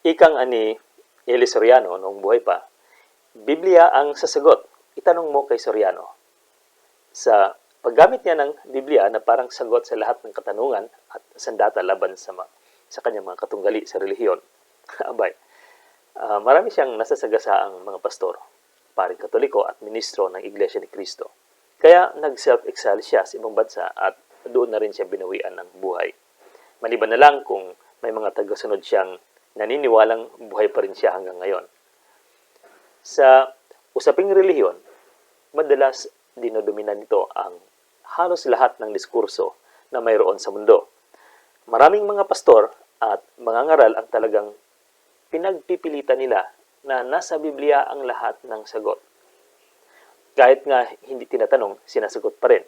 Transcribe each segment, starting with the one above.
Ikang ani Eli Soriano noong buhay pa, Biblia ang sasagot. Itanong mo kay Soriano. Sa paggamit niya ng Biblia na parang sagot sa lahat ng katanungan at sandata laban sa, ma- sa kanyang mga katunggali sa relihiyon, abay, ah, marami siyang nasasagasaang mga pastor, paring katoliko at ministro ng Iglesia ni Cristo. Kaya nag-self-exile siya sa ibang bansa at doon na rin siya binawian ng buhay. Maliban na lang kung may mga tagasunod siyang naniniwalang buhay pa rin siya hanggang ngayon. Sa usaping relihiyon, madalas dinodomina nito ang halos lahat ng diskurso na mayroon sa mundo. Maraming mga pastor at mga ngaral ang talagang pinagpipilitan nila na nasa Biblia ang lahat ng sagot. Kahit nga hindi tinatanong, sinasagot pa rin.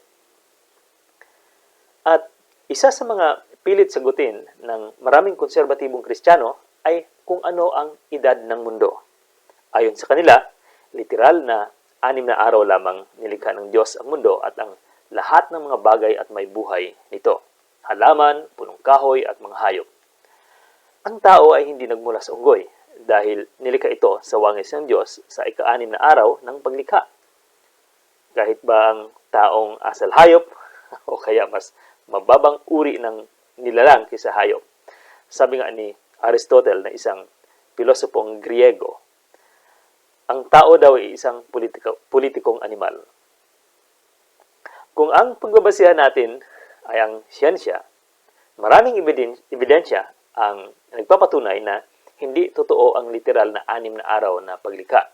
At isa sa mga pilit sagutin ng maraming konserbatibong Kristiyano ay kung ano ang edad ng mundo. Ayon sa kanila, literal na anim na araw lamang nilikha ng Diyos ang mundo at ang lahat ng mga bagay at may buhay nito. Halaman, punong kahoy at mga hayop. Ang tao ay hindi nagmula sa unggoy dahil nilikha ito sa wangis ng Diyos sa ika-anim na araw ng paglikha. Kahit ba ang taong asal hayop o kaya mas mababang uri ng nilalang kaysa hayop. Sabi nga ni Aristotle na isang pilosopong Griego, ang tao daw ay isang politiko, politikong animal. Kung ang pagbabasihan natin ay ang siyensya, maraming ebiden- ebidensya ang nagpapatunay na hindi totoo ang literal na anim na araw na paglikha.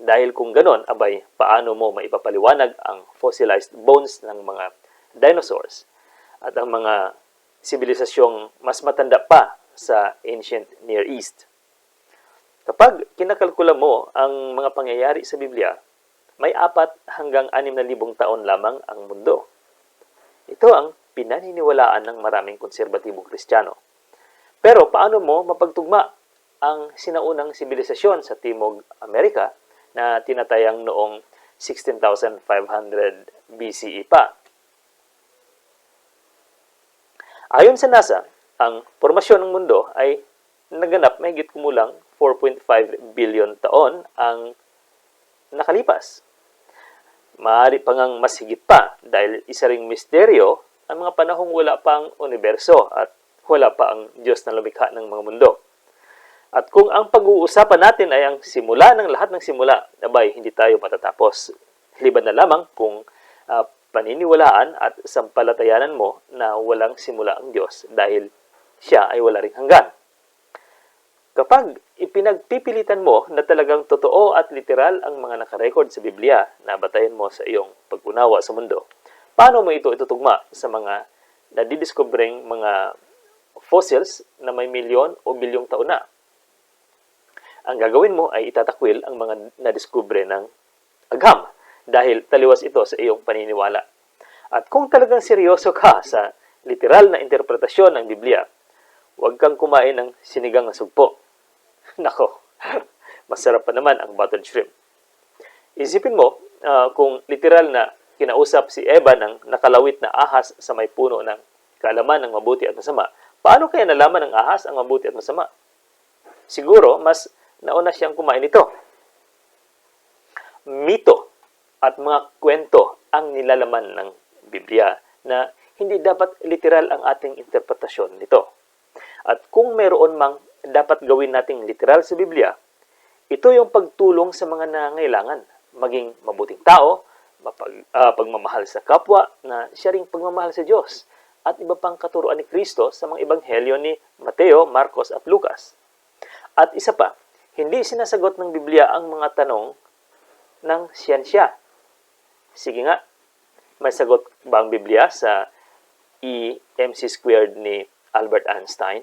Dahil kung ganon, abay, paano mo maipapaliwanag ang fossilized bones ng mga dinosaurs at ang mga sibilisasyong mas matanda pa sa ancient Near East? Kapag kinakalkula mo ang mga pangyayari sa Biblia, may apat hanggang anim na libong taon lamang ang mundo. Ito ang pinaniniwalaan ng maraming konserbatibong Kristiyano. Pero paano mo mapagtugma ang sinaunang sibilisasyon sa Timog Amerika na tinatayang noong 16,500 BCE pa? Ayon sa NASA, ang formasyon ng mundo ay naganap mahigit kumulang 4.5 billion taon ang nakalipas. Maaari pa ngang mas higit pa dahil isa ring misteryo ang mga panahong wala pa ang universo at wala pa ang Diyos na lumikha ng mga mundo. At kung ang pag-uusapan natin ay ang simula ng lahat ng simula, abay, hindi tayo matatapos. Liban na lamang kung ah, paniniwalaan at sampalatayanan mo na walang simula ang Diyos dahil siya ay wala ring hanggan. Kapag ipinagpipilitan mo na talagang totoo at literal ang mga nakarecord sa Biblia na batayan mo sa iyong pag-unawa sa mundo, paano mo ito itutugma sa mga nadidiscovering mga fossils na may milyon o bilyong taon na? Ang gagawin mo ay itatakwil ang mga nadiskubre ng agham dahil taliwas ito sa iyong paniniwala. At kung talagang seryoso ka sa literal na interpretasyon ng Biblia, huwag kang kumain ng sinigang na sugpo. Nako, masarap pa naman ang buttered shrimp. Isipin mo ah, kung literal na kinausap si Eva ng nakalawit na ahas sa may puno ng kaalaman ng mabuti at masama. Paano kaya nalaman ng ahas ang mabuti at masama? Siguro, mas nauna siyang kumain nito. Mito at mga kwento ang nilalaman ng Biblia na hindi dapat literal ang ating interpretasyon nito. At kung mayroon mang dapat gawin nating literal sa Biblia, ito yung pagtulong sa mga nangailangan, maging mabuting tao, mapag, ah, pagmamahal sa kapwa, na siya ring pagmamahal sa Diyos, at iba pang katuruan ni Kristo sa mga ebanghelyo ni Mateo, Marcos at Lucas. At isa pa, hindi sinasagot ng Biblia ang mga tanong ng siyensya. Sige nga, may sagot ba ang Biblia sa E mc squared ni Albert Einstein?